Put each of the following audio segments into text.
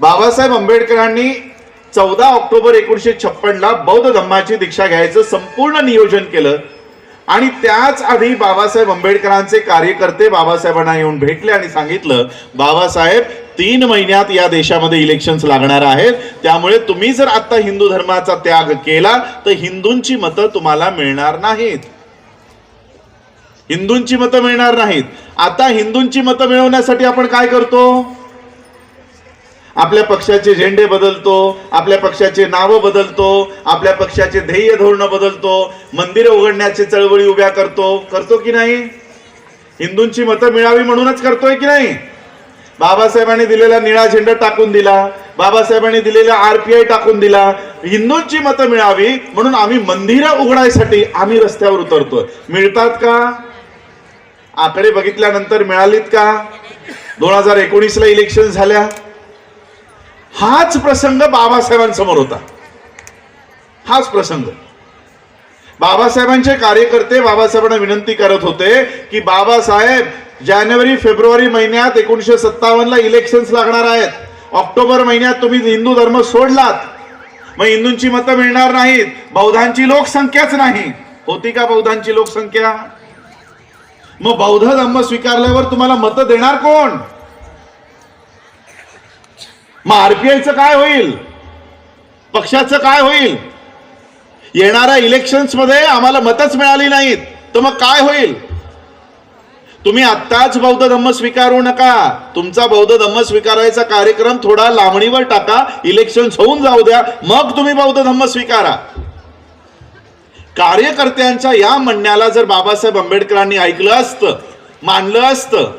बाबासाहेब आंबेडकरांनी चौदा ऑक्टोबर एकोणीशे छप्पनला बौद्ध धम्माची दीक्षा घ्यायचं संपूर्ण नियोजन केलं. आणि त्याच आधी बाबासाहेब आंबेडकरांचे कार्यकर्ते बाबासाहेबांना येऊन भेटले आणि सांगितलं बाबासाहेब तीन महिन्यात या देशामध्ये इलेक्शन्स लागणार आहेत. त्यामुळे तुम्ही जर आता हिंदू धर्माचा त्याग केला तर हिंदूंची मतं तुम्हाला मिळणार नाहीत. हिंदूंची मतं मिळणार नाहीत. आता हिंदूंची मतं मिळवण्यासाठी आपण काय करतो? आपल्या पक्षाचे झेंडे बदलतो आपल्या पक्षाचे नावं बदलतो आपल्या पक्षाचे ध्येय धोरण बदलतो मंदिरं उघडण्याचे चळवळी उभ्या करतो. करतो की नाही? हिंदूंची मतं मिळावी म्हणूनच करतोय की नाही? बाबासाहेबांनी दिलेला निळा झेंडा टाकून दिला बाबासाहेबांनी दिलेला आरपीआय टाकून दिला. हिंदूंची मतं मिळावी म्हणून आम्ही मंदिरं उघडायसाठी आम्ही रस्त्यावर उतरतोय. मिळतात का? आकडे बघितल्यानंतर मिळालीत का? दोन हजार एकोणीसला इलेक्शन झाल्या. हाच प्रसंग बाबासाहेबांसमोर होता. हाच प्रसंग. बाबासाहेबांचे कार्यकर्ते बाबासाहेबांना विनंती करत होते की बाबासाहेब जानेवारी फेब्रुवारी महिन्यात एकोणीशे सत्तावन्नला इलेक्शन्स लागणार आहेत. ऑक्टोबर महिन्यात तुम्ही हिंदू धर्म सोडलात. मग हिंदूंची मतं मिळणार नाहीत. बौद्धांची लोकसंख्याच नाही. होती का बौद्धांची लोकसंख्या? मग बौद्ध धर्म स्वीकारल्यावर तुम्हाला मतं देणार कोण? मग आरपीआयचं काय होईल? पक्षाचं काय होईल? येणाऱ्या इलेक्शन्समध्ये आम्हाला मतच मिळाली नाहीत. तर मग काय होईल? तुम्ही आत्ताच बौद्ध धम्म स्वीकारू नका. तुमचा बौद्ध धम्म स्वीकारायचा कार्यक्रम थोडा लांबणीवर टाका. इलेक्शन होऊन जाऊ द्या. मग तुम्ही बौद्ध धम्म स्वीकारा. कार्यकर्त्यांच्या या म्हणण्याला जर बाबासाहेब आंबेडकरांनी ऐकलं असतं मानलं असतं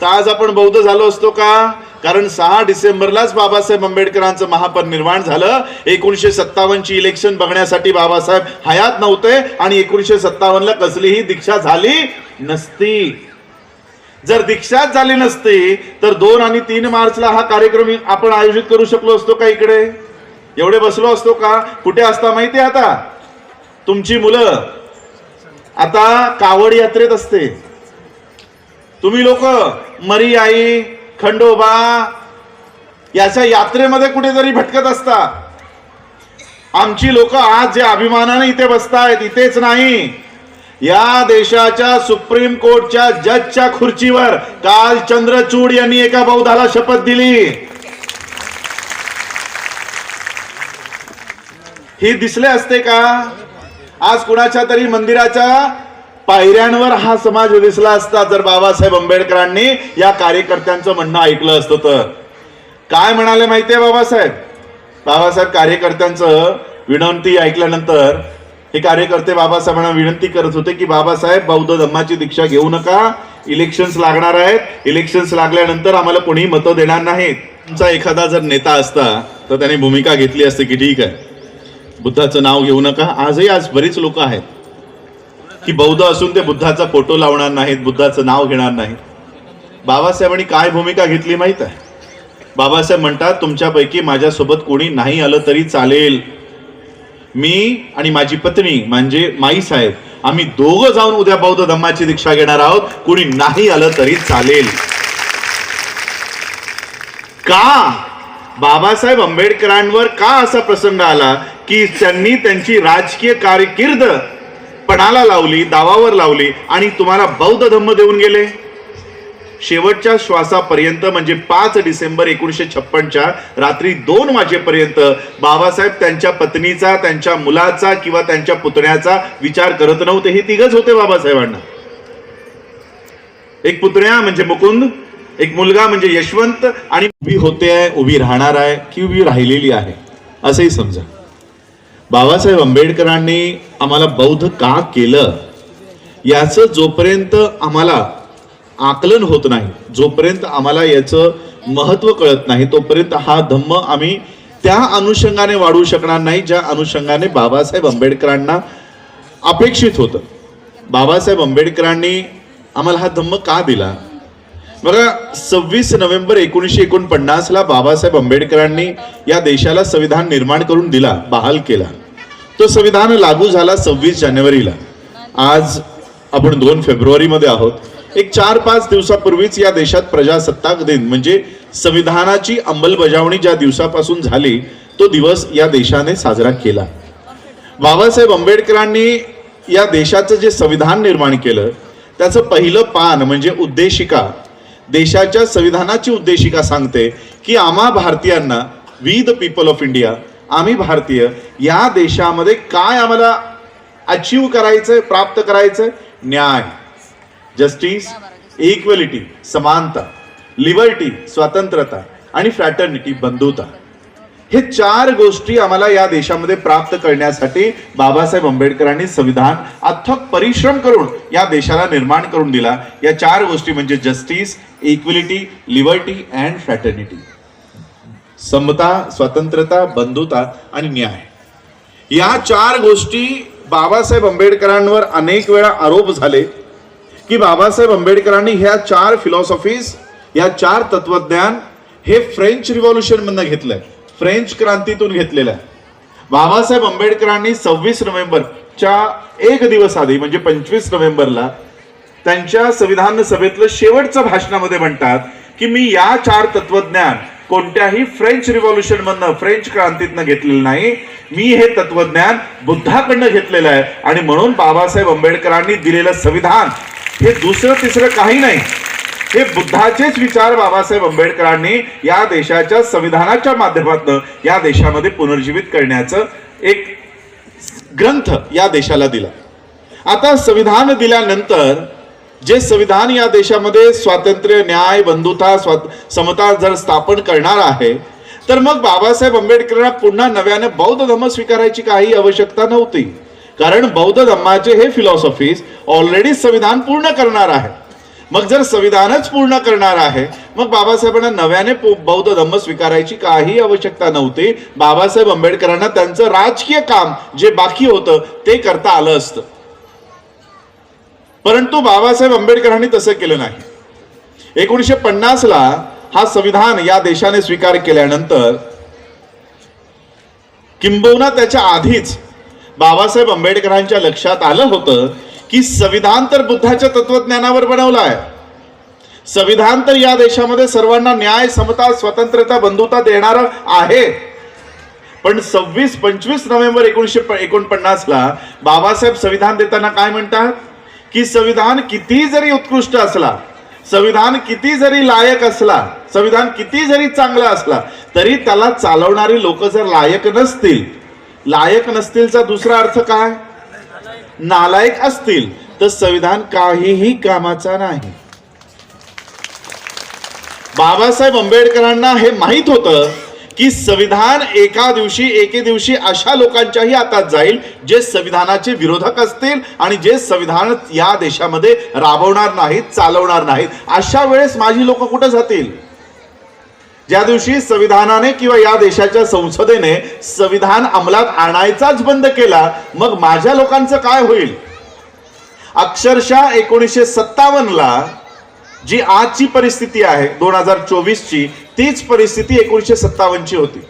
तर आज आपण बौद्ध झालो असतो का? कारण सहा डिसेंबरलाच बाबासाहेब आंबेडकरांचं महापरिनिर्वाण झालं. एकोणीसशे सत्तावन्नची इलेक्शन बघण्यासाठी बाबासाहेब हयात नव्हते आणि एकोणीशे सत्तावन्नला कसलीही दीक्षा झाली नसती. जर दीक्षाच झाली नसती तर दोन आणि तीन मार्चला हा कार्यक्रम आपण आयोजित करू शकलो असतो का इकडे? एवढे बसलो असतो का? कुठे असता माहिती आहे आता? तुमची मुलं. आता कावड यात्रेत असते. तुम्ही लोक मरी आई खंडोबा याच्या यात्रेमध्ये कुठेतरी भटकत असता. आमची लोक आज जे अभिमानाने इथे बसतायत इथेच नाही. या देशाच्या सुप्रीम कोर्टच्या जजच्या खुर्चीवर काल चंद्रचूड यांनी एका बौद्धाला शपथ दिली. हे दिसले असते का? आज कुणाच्या तरी मंदिराच्या पायऱ्यांवर हा समाज दिसला असता जर बाबासाहेब आंबेडकरांनी या कार्यकर्त्यांचं म्हणणं ऐकलं असतं तर. काय म्हणाले माहितीये बाबासाहेब? बाबासाहेब कार्यकर्त्यांचं विनंती ऐकल्यानंतर हे कार्यकर्ते बाबासाहेबांना विनंती करत होते की बाबासाहेब बौद्ध धम्माची दीक्षा घेऊ नका. इलेक्शन्स लागणार आहेत. इलेक्शन्स लागल्यानंतर आम्हाला कोणी मतं देणार नाहीत. तुमचा एखादा जर नेता असता तर त्याने भूमिका घेतली असते की ठीक आहे. बुद्धाचं नाव घेऊ नका. आजही आज बरीच लोक आहेत. की बौद्ध असून ते बुद्धाचा फोटो लावणार नाहीत बुद्धाचं नाव घेणार नाहीत. बाबासाहेबांनी काय भूमिका घेतली माहीत आहे? बाबासाहेब म्हणतात तुमच्यापैकी माझ्यासोबत कोणी नाही आलं तरी चालेल. मी आणि माझी पत्नी म्हणजे माई साहेब आम्ही दोघं जाऊन उद्या बौद्ध धम्माची दीक्षा घेणार आहोत. कोणी नाही आलं तरी चालेल. का? बाबासाहेब आंबेडकरांवर का असा प्रसंग आला? की त्यांनी त्यांची राजकीय कारकीर्द पणाला लावली दावावर लावली आणि तुम्हाला बौद्ध धम्म देऊन गेले? शेवटच्या श्वासापर्यंत म्हणजे पाच डिसेंबर एकोणीशे छप्पनच्या रात्री दोन वाजेपर्यंत बाबासाहेब त्यांच्या पत्नीचा त्यांच्या मुलाचा किंवा त्यांच्या पुतण्याचा विचार करत नव्हते. हे तिघच होते बाबासाहेबांना. एक पुतण्या म्हणजे मुकुंद एक मुलगा म्हणजे यशवंत आणि उभी होते आहे उभी राहणार आहे की उभी राहिलेली आहे असंही समजा. बाबासाहेब आंबेडकरांनी आम्हाला बौद्ध का केलं? याचं जोपर्यंत आम्हाला आकलन होत नाही जोपर्यंत आम्हाला याचं महत्त्व कळत नाही तोपर्यंत हा धम्म आम्ही त्या अनुषंगाने वाढवू शकणार नाही ज्या अनुषंगाने बाबासाहेब आंबेडकरांना अपेक्षित होतं. बाबासाहेब आंबेडकरांनी आम्हाला हा धम्म का दिला? बघा सव्वीस नोव्हेंबर एकोणीसशे एकोणपन्नासला बाबासाहेब आंबेडकरांनी या देशाला संविधान निर्माण करून दिला बहाल केला. तो संविधान लागू झाला सव्वीस जानेवारीला. आज आपण दोन फेब्रुवारीमध्ये आहोत. एक चार पाच दिवसापूर्वीच या देशात प्रजासत्ताक दिन म्हणजे संविधानाची अंमलबजावणी ज्या दिवसापासून झाली तो दिवस या देशाने साजरा केला. बाबासाहेब आंबेडकरांनी या देशाचं जे संविधान निर्माण केलं त्याचं पहिलं पान म्हणजे उद्देशिका देशाच्या संविधानाची उद्देशिका सांगते की आम्हा भारतीयांना we the people of India आम्ही भारतीय या देशामध्ये काय आम्हाला अचीव करायचंय प्राप्त करायचंय? न्याय जस्टिस इक्वेलिटी समानता लिबर्टी स्वतंत्रता आणि फ्रॅटर्निटी बंधुता. हे चार गोष्टी आम्हाला या देशामध्ये प्राप्त करण्यासाठी बाबासाहेब आंबेडकरांनी संविधान अथक परिश्रम करून या देशाला निर्माण करून दिला. या चार गोष्टी म्हणजे justice equality liberty and fraternity समता स्वतंत्रता बंधुता आणि न्याय. या चार गोष्टी बाबासाहेब आंबेडकरांवर अनेक वेळा आरोप झाले की बाबासाहेब आंबेडकरांनी ह्या चार फिलॉसॉफीज या चार तत्वज्ञान हे फ्रेंच रिव्हॉल्युशनमधनं घेतलं आहे फ्रेंच क्रांतीतून घेतलेलं आहे. बाबासाहेब आंबेडकरांनी सव्वीस नोव्हेंबरच्या एक दिवस आधी म्हणजे पंचवीस नोव्हेंबरला त्यांच्या संविधान सभेतलं शेवटचं भाषणामध्ये म्हणतात की मी या चार तत्वज्ञान कोणत्याही फ्रेंच रिव्हॉल्युशन मधनं फ्रेंच क्रांतीतनं घेतलेलं नाही. मी हे तत्वज्ञान बुद्धाकडनं घेतलेलं आहे. आणि म्हणून बाबासाहेब आंबेडकरांनी दिलेलं संविधान हे दुसरं तिसरं काही नाही. हे बुद्धाचेच विचार बाबासाहेब आंबेडकरांनी या देशाच्या संविधानाच्या माध्यमातून या देशामध्ये पुनर्जीवित करण्याचं एक ग्रंथ या देशाला दिला. आता संविधान दिल्यानंतर जे संविधान या देशामध्ये स्वातंत्र्य न्याय बंधुता स्वात समता जर स्थापन करणार आहे तर मग बाबासाहेब आंबेडकरांना पुन्हा नव्याने बौद्ध धर्म स्वीकारायची काही आवश्यकता नव्हती. कारण बौद्ध धम्माचे हे फिलॉसॉफीज ऑलरेडी संविधान पूर्ण करणार आहे मग जर संविधानच पूर्ण करणार आहे मग बाबासाहेबांना नव्याने बौद्ध धम्म स्वीकारायची काही आवश्यकता नव्हती. बाबासाहेब आंबेडकरांना त्यांचं राजकीय काम जे बाकी होतं ते करता आलं असतं. परंतु बाबासाहेब आंबेडकरांनी तसं केलं नाही. एकोणीसशे पन्नासला हा संविधान या देशाने स्वीकार केल्यानंतर किंबहुना त्याच्या आधीच बाबासाहेब आंबेडकरांच्या लक्षात आलं होतं की संविधान तर बुद्धाच्या तत्वज्ञानावर बनवलं आहे. संविधान तर या देशामध्ये सर्वांना न्याय समता स्वतंत्रता बंधुता देणारं आहे. पण सव्वीस पंचवीस नोव्हेंबर एकोणीसशे एकोणपन्नासला बाबासाहेब संविधान देताना काय म्हणतात? की संविधान किती जरी उत्कृष्ट असला संविधान किती जरी लायक असला संविधान किती जरी चांगला असला तरी त्याला चालवणारी लोक जर लायक नसतील लायक नसतीलचा दुसरा अर्थ काय? नालायक असतील तर संविधान काहीही कामाचा नाही. बाबासाहेब आंबेडकरांना हे माहीत होतं की संविधान एका दिवशी एके दिवशी अशा लोकांच्याही हातात जाईल जे संविधानाचे विरोधक असतील आणि जे संविधान या देशामध्ये राबवणार नाहीत चालवणार नाहीत. अशा वेळेस माझी लोक कुठं जातील? ज्या दिवशी संविधानाने किंवा या देशाच्या संसदेने संविधान अंमलात आणायचाच बंद केला मग माझ्या लोकांचं काय होईल? अक्षरशः एकोणीसशे सत्तावन्नला ला जी आजची परिस्थिती आहे दोन हजार चोवीसची तीच परिस्थिती एकोणीसशे सत्तावन्नची होती.